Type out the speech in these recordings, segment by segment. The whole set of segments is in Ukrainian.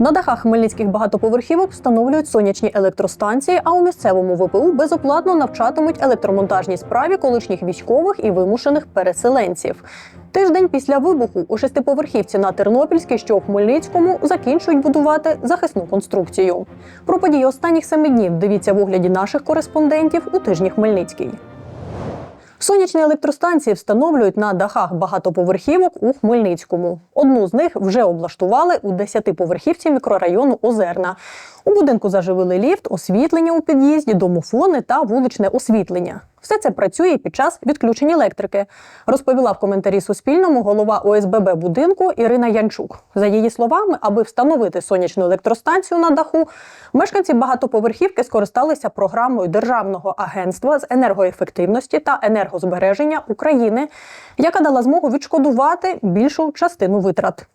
На дахах хмельницьких багатоповерхівок встановлюють сонячні електростанції, а у місцевому ВПУ безоплатно навчатимуть електромонтажній справі колишніх військових і вимушених переселенців. Тиждень після вибуху у шестиповерхівці на Тернопільській, що у Хмельницькому, закінчують будувати захисну конструкцію. Про події останніх семи днів дивіться в огляді наших кореспондентів у тижні Хмельницький. Сонячні електростанції встановлюють на дахах багатоповерхівок у Хмельницькому. Одну з них вже облаштували у 10-поверхівці мікрорайону Озерна. У будинку заживили ліфт, освітлення у під'їзді, домофони та вуличне освітлення. Все це працює під час відключення електрики, розповіла в коментарі Суспільному голова ОСББ будинку Ірина Янчук. За її словами, аби встановити сонячну електростанцію на даху, мешканці багатоповерхівки скористалися програмою Державного агентства з енергоефективності та енергозбереження України, яка дала змогу відшкодувати більшу частину витрат.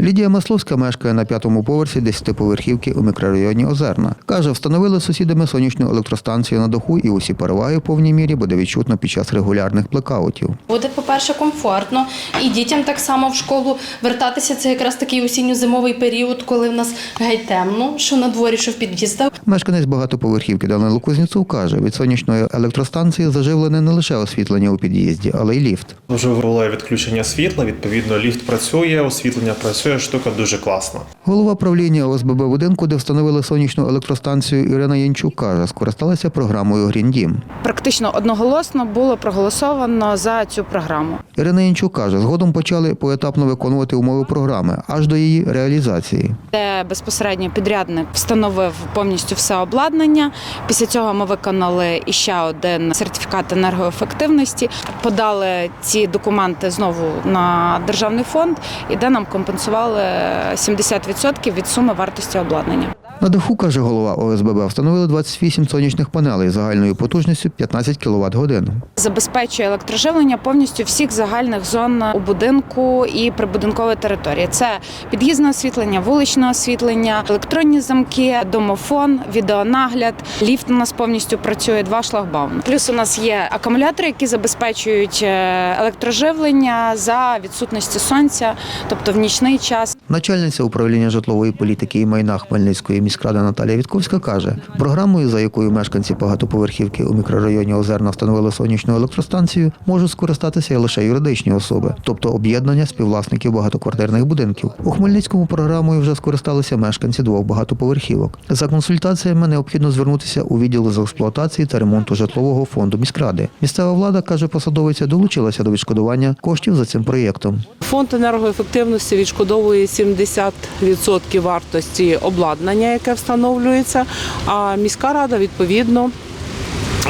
Лідія Масловська мешкає на п'ятому поверсі десятиповерхівки у мікрорайоні Озерна. Каже, встановили з сусідами сонячну електростанцію на даху і усі переваги в повній мірі буде відчутно під час регулярних блекаутів. Буде, по-перше, комфортно, і дітям так само в школу вертатися. Це якраз такий осінньо-зимовий період, коли в нас геть темно, що на дворі, що в під'їздах. Мешканець багатоповерхівки Данило Кузнєцов каже, від сонячної електростанції заживлене не лише освітлення у під'їзді, але й ліфт. Вже було відключення світла, відповідно, ліфт працює, освітлення працює, штука дуже класна. Голова правління ОСББ будинку, де встановили сонячну електростанцію Ірина Янчук, каже, скористалася програмою Гріндім. Практично одноголосно було проголосовано за цю програму. Ірина Янчук каже, згодом почали поетапно виконувати умови програми аж до її реалізації. Де безпосередньо підрядник встановив повністю все обладнання. Після цього ми виконали іще один сертифікат енергоефективності, подали ці документи знову на державний фонд, і де нам компенсували 70% від суми вартості обладнання. На даху, каже голова ОСББ, встановили 28 сонячних панелей загальною потужністю 15 кВт годин. Забезпечує електроживлення повністю всіх загальних зон у будинку і прибудинкової території. Це під'їзне освітлення, вуличне освітлення, електронні замки, домофон, відеонагляд. Ліфт у нас повністю працює два шлагбауми. Плюс у нас є акумулятори, які забезпечують е, електроживлення за відсутності сонця, тобто в нічний час. Начальниця управління житлової політики і майна Хмельницької міськради Наталія Вітковська каже, програмою, за якою мешканці багатоповерхівки у мікрорайоні Озерна встановили сонячну електростанцію, можуть скористатися і лише юридичні особи, тобто об'єднання співвласників багатоквартирних будинків. У Хмельницькому програмою вже скористалися мешканці двох багатоповерхівок. За консультаціями необхідно звернутися у відділ з експлуатації та ремонту житлового фонду міськради. Місцева влада каже, посадовиця долучилася до відшкодування коштів за цим проєктом. Фонд енергоефективності відшкодовує 70% вартості обладнання, яке встановлюється, а міська рада відповідно.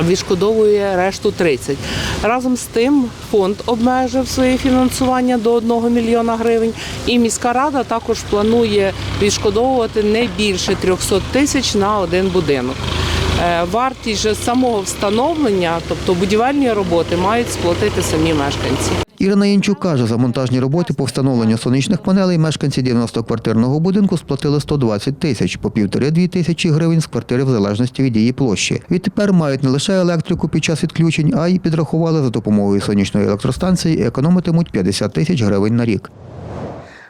Відшкодовує решту 30. Разом з тим фонд обмежив своє фінансування до 1 мільйона гривень, і міська рада також планує відшкодовувати не більше 300 тисяч на один будинок. Е, Вартість же самого встановлення, тобто будівельні роботи, мають сплатити самі мешканці. Ірина Янчук каже, за монтажні роботи по встановленню сонячних панелей мешканці 90-квартирного будинку сплатили 120 тисяч по півтори-дві тисячі гривень з квартири в залежності від її площі. Відтепер мають не лише електрику під час відключень, а й підрахували за допомогою сонячної електростанції і економитимуть 50 тисяч гривень на рік.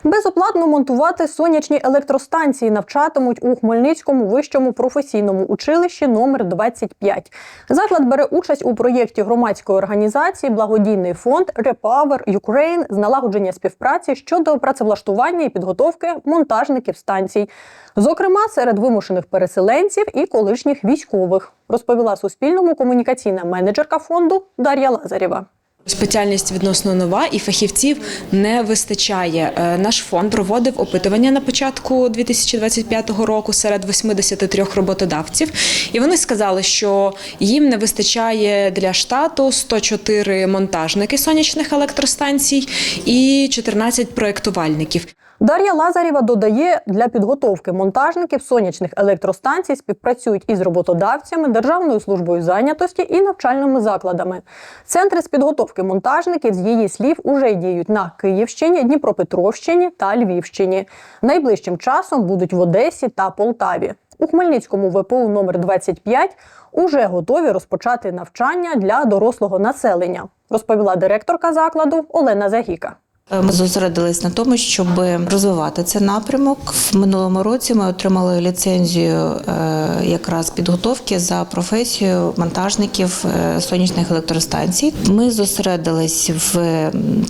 Безоплатно монтувати сонячні електростанції навчатимуть у Хмельницькому вищому професійному училищі номер 25. Заклад бере участь у проєкті громадської організації Благодійний фонд Repower Ukraine з налагодження співпраці щодо працевлаштування і підготовки монтажників станцій, зокрема серед вимушених переселенців і колишніх військових, розповіла Суспільному комунікаційна менеджерка фонду Дар'я Лазарєва. Спеціальність відносно нова і фахівців не вистачає. Е, Наш фонд проводив опитування на початку 2025 року серед 83 роботодавців, і вони сказали, що їм не вистачає для штату 104 монтажники сонячних електростанцій і 14 проєктувальників. Дар'я Лазарєва додає, для підготовки монтажників сонячних електростанцій співпрацюють із роботодавцями, Державною службою зайнятості і навчальними закладами. Центри з підготовки монтажників з її слів уже діють на Київщині, Дніпропетровщині та Львівщині. Найближчим часом будуть в Одесі та Полтаві. У Хмельницькому ВПУ номер 25 уже готові розпочати навчання для дорослого населення, розповіла директорка закладу Олена Загіка. Ми зосередились на тому, щоб розвивати цей напрямок. В минулому році ми отримали ліцензію е, якраз підготовки за професією монтажників е, сонячних електростанцій. Ми зосередились в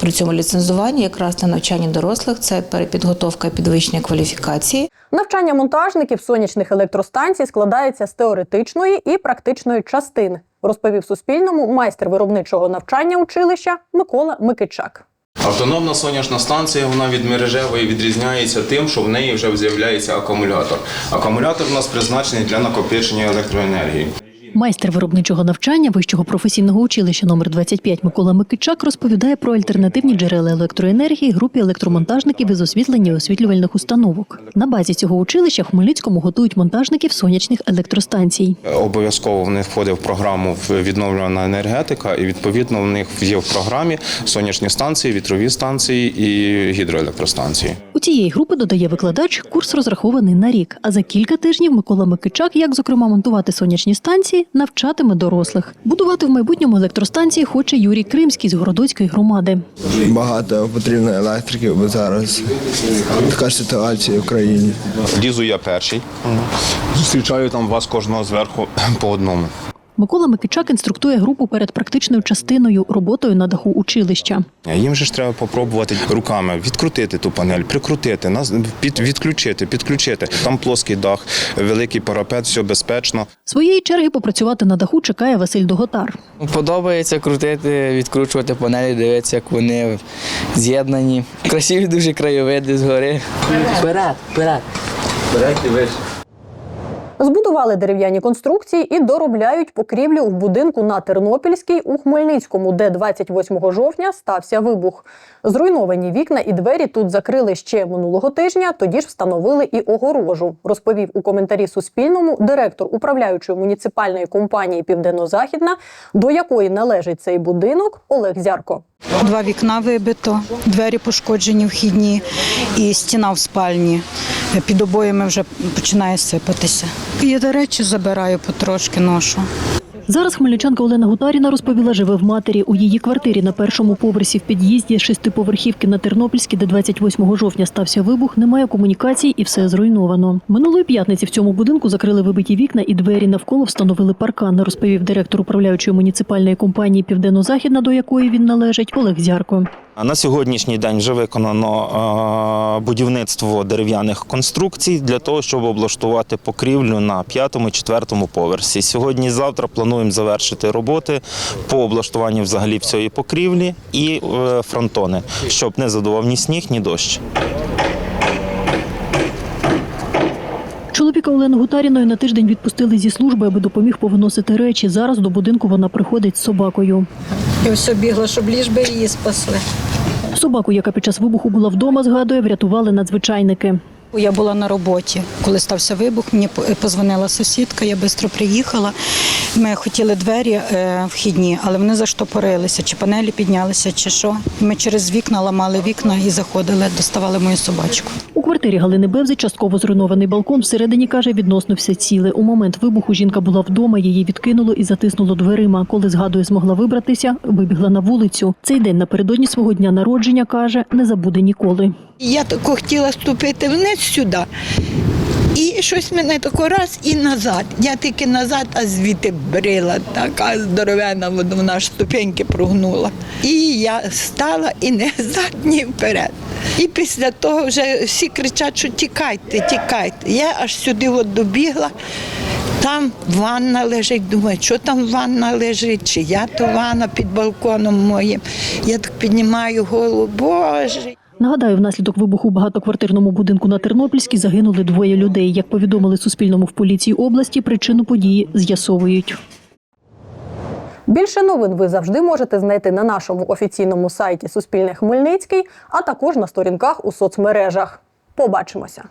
при цьому ліцензуванні якраз на навчанні дорослих. Це перепідготовка і підвищення кваліфікації. Навчання монтажників сонячних електростанцій складається з теоретичної і практичної частин, розповів Суспільному майстер виробничого навчання училища Микола Микичак. Автономна сонячна станція вона від мережевої відрізняється тим, що в неї вже з'являється акумулятор. Акумулятор у нас призначений для накопичення електроенергії. Майстер виробничого навчання вищого професійного училища номер 25 Микола Микичак розповідає про альтернативні джерела електроенергії групі електромонтажників із освітлення і освітлювальних установок. На базі цього училища в Хмельницькому готують монтажників сонячних електростанцій. Обов'язково в них входить в програму відновлювана енергетика, і відповідно в них є в програмі сонячні станції, вітрові станції і гідроелектростанції. У цієї групи додає викладач курс розрахований на рік. А за кілька тижнів Микола Микичак, як зокрема монтувати сонячні станції, навчатиме дорослих. Будувати в майбутньому електростанції хоче Юрій Кримський з Городоцької громади. Багато потрібно електрики, бо зараз така ситуація в країні. Лізу я перший. Зустрічаю там вас кожного зверху по одному. Микола Микичак інструктує групу перед практичною частиною роботою на даху училища. Їм же ж треба попробувати руками відкрутити ту панель, прикрутити, нас- під, відключити, підключити. Там плоский дах, великий парапет, все безпечно. Своєї черги попрацювати на даху чекає Василь Доготар. Подобається крутити, відкручувати панелі, дивитися, як вони з'єднані. Красиві дуже краєвиди згори. Вперед, вперед. Вперед і вище. Збудували дерев'яні конструкції і доробляють покрівлю в будинку на Тернопільській у Хмельницькому, де 28 жовтня стався вибух. Зруйновані вікна і двері тут закрили ще минулого тижня. Тоді ж встановили і огорожу. Розповів у коментарі Суспільному директор управляючої муніципальної компанії Південно-Західна, до якої належить цей будинок Олег Зярко. Два вікна вибито, двері пошкоджені вхідні і стіна в спальні. Під обоями вже починає сипатися. Я до речі забираю потрошки ношу. Зараз хмельничанка Олена Гутаріна розповіла, живе в матері у її квартирі на першому поверсі в під'їзді шестиповерхівки на Тернопільській, де 28 жовтня стався вибух. Немає комунікацій і все зруйновано. Минулої п'ятниці в цьому будинку закрили вибиті вікна і двері навколо встановили паркан. Розповів директор управляючої муніципальної компанії Південно-Західна, до якої він належить, Олег Зярко. На сьогоднішній день вже виконано е, будівництво дерев'яних конструкцій для того, щоб облаштувати покрівлю на п'ятому четвертому поверсі. Сьогодні завтра плануємо завершити роботи по облаштуванню взагалі всієї покрівлі і е, фронтони, щоб не задував ні сніг, ні дощ. Чоловіка Олени Гутаріної на тиждень відпустили зі служби, аби допоміг повиносити речі. Зараз до будинку вона приходить з собакою. І все бігла, щоб ліж би її спасли. Собаку, яка під час вибуху була вдома, згадує, врятували надзвичайники. Я була на роботі, коли стався вибух. Мені позвонила сусідка, я швидко приїхала. Ми хотіли двері е, вхідні, але вони заштопорилися, чи панелі піднялися, чи що. Ми через вікна ламали вікна і заходили, доставали мою собачку. У квартирі Галини Бевзи частково зруйнований балкон. Всередині каже, відносно все ціле. У момент вибуху жінка була вдома, її відкинуло і затиснуло дверима. Коли згадує, змогла вибратися, вибігла на вулицю. Цей день напередодні свого дня народження каже, не забуде ніколи. Я тако хотіла ступити вниз сюди. І щось мене тако раз і назад. Я тільки назад, а звідти брила, така здоровена, вона аж ступеньки прогнула. І я стала і не взад, ні вперед. І після того вже всі кричать, що тікайте, тікайте. Я аж сюди от добігла. Там ванна лежить, думаю, що там ванна лежить, чи я то ванна під балконом моїм. Я так піднімаю голову, боже. Нагадаю, внаслідок вибуху у багатоквартирному будинку на Тернопільській загинули двоє людей. Як повідомили Суспільному в поліції області, причину події з'ясовують. Більше новин ви завжди можете знайти на нашому офіційному сайті Суспільне Хмельницький, а також на сторінках у соцмережах. Побачимося!